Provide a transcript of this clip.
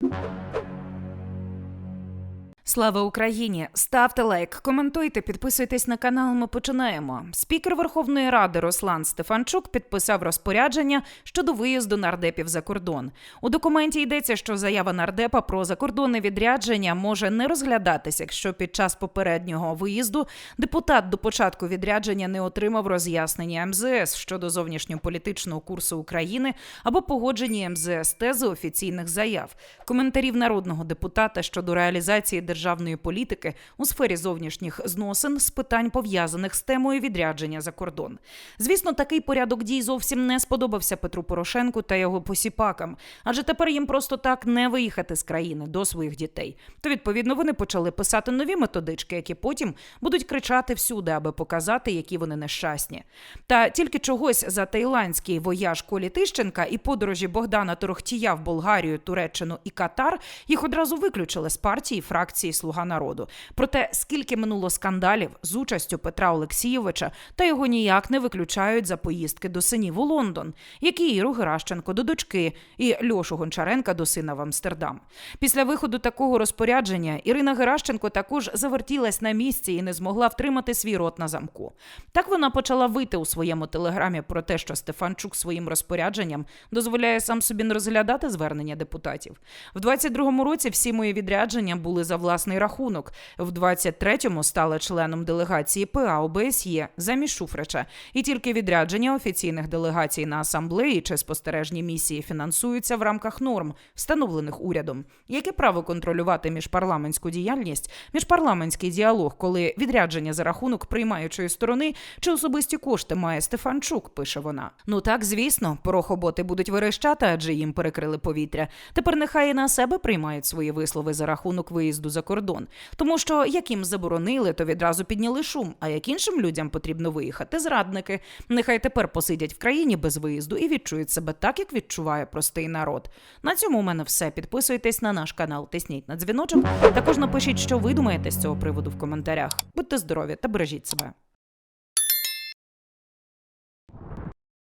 you Слава Україні! Ставте лайк, коментуйте, підписуйтесь на канал. Ми починаємо. Спікер Верховної Ради Руслан Стефанчук підписав розпорядження щодо виїзду нардепів за кордон. У документі йдеться, що заява нардепа про закордонне відрядження може не розглядатися, якщо під час попереднього виїзду депутат до початку відрядження не отримав роз'яснення МЗС щодо зовнішньополітичного курсу України або погодження МЗС тези офіційних заяв, коментарів народного депутата щодо реалізації державної політики у сфері зовнішніх зносин з питань пов'язаних з темою відрядження за кордон. Звісно, такий порядок дій зовсім не сподобався Петру Порошенку та його посіпакам, адже тепер їм просто так не виїхати з країни до своїх дітей. То відповідно вони почали писати нові методички, які потім будуть кричати всюди, аби показати, які вони нещасні. Та тільки чогось за таїландський вояж Колі Тищенка і подорожі Богдана Торохтія в Болгарію, Туреччину і Катар їх одразу виключили з партії фракції Слуга народу. Проте скільки минуло скандалів з участю Петра Олексійовича, та його ніяк не виключають за поїздки до синів у Лондон, як і Іру Геращенко до дочки, і Льошу Гончаренка до сина в Амстердам. Після виходу такого розпорядження Ірина Геращенко також завертілась на місці і не змогла втримати свій рот на замку. Так вона почала вити у своєму телеграмі про те, що Стефанчук своїм розпорядженням дозволяє сам собі не розглядати звернення депутатів. В 22-му році всі мої відрядження були за власний рахунок. В 23-му стала членом делегації ПА ОБСЄ замість Шуфрича. І тільки відрядження офіційних делегацій на асамблеї чи спостережні місії фінансуються в рамках норм, встановлених урядом. Яке право контролювати міжпарламентську діяльність, міжпарламентський діалог, коли відрядження за рахунок приймаючої сторони чи особисті кошти має Стефанчук, пише вона. Ну так, звісно, порохоботи будуть верещати, адже їм перекрили повітря. Тепер нехай і на себе приймають свої вислови за рахунок виїзду за кордон. Тому що як їм заборонили, то відразу підняли шум. А як іншим людям потрібно виїхати, зрадники. Нехай тепер посидять в країні без виїзду і відчують себе так, як відчуває простий народ. На цьому у мене все. Підписуйтесь на наш канал, тисніть на дзвіночок. Також напишіть, що ви думаєте з цього приводу в коментарях. Будьте здорові та бережіть себе.